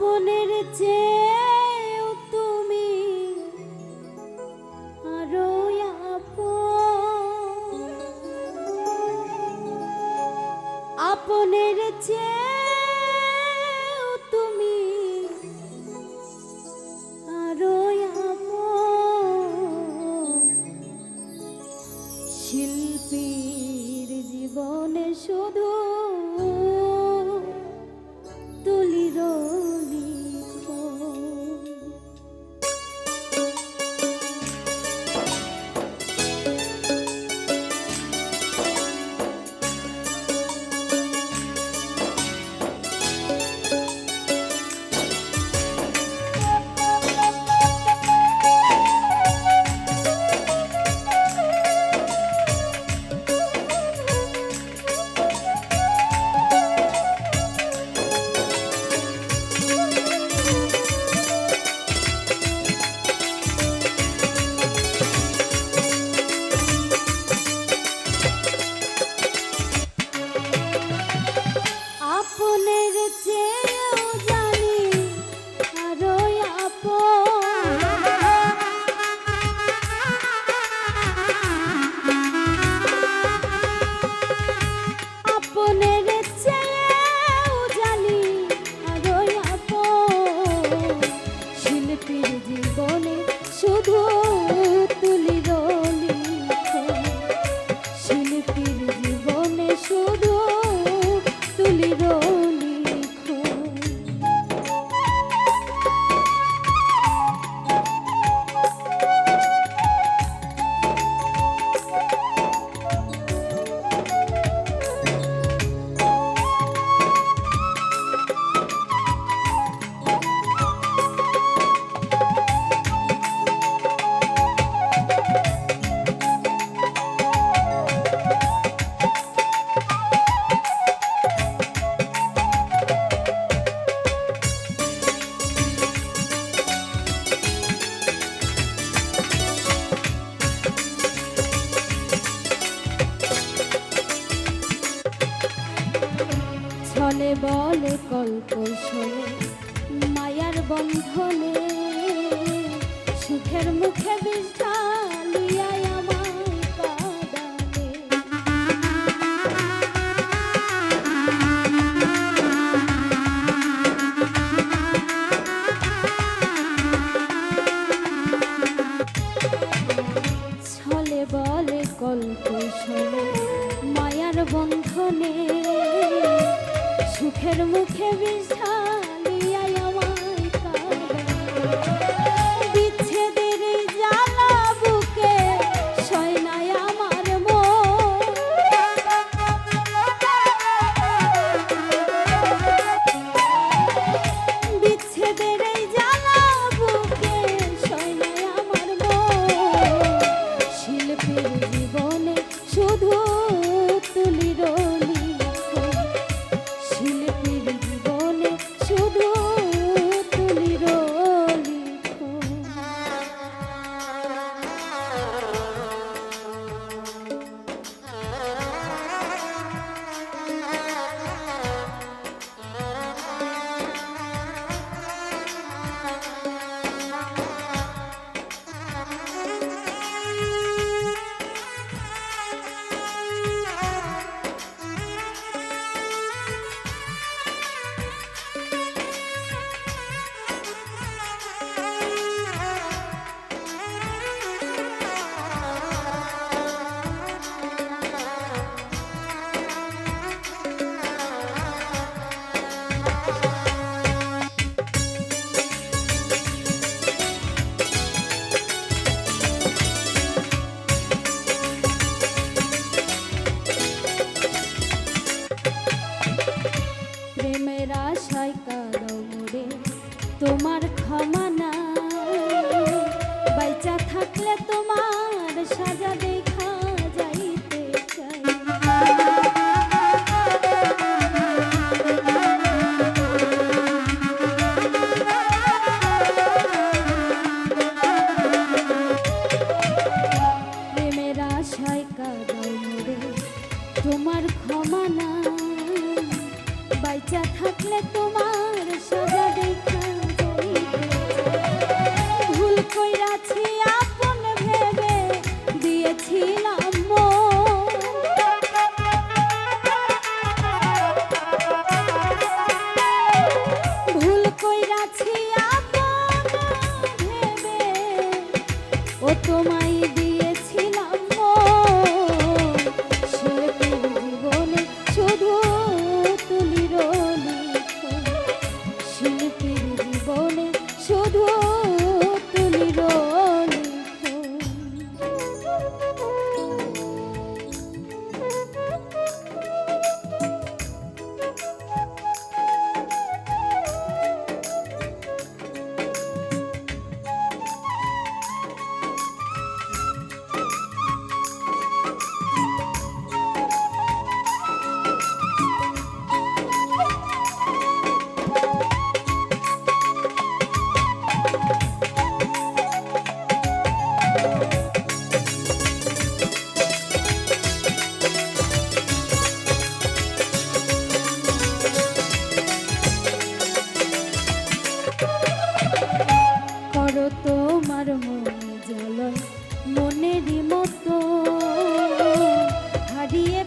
আপনের চেয়েও তুমি আরও আপনের চেয়েও তুমি আরও শিল্পীর জীবনে শুধু বলে কল্পসলে মায়ার বন্ধনে সুখের মুখে বিষ বলে কল্প মায়ার বন্ধনে সুখের মুখে বিষা আশায় কাদাও মোরে তোমার ক্ষমা থাকলে তোমার ভুল কইরাছি আপন ভেবে দিয়েছিলাম তোমার মনে জ্বালন মনেরই মতো হারিয়ে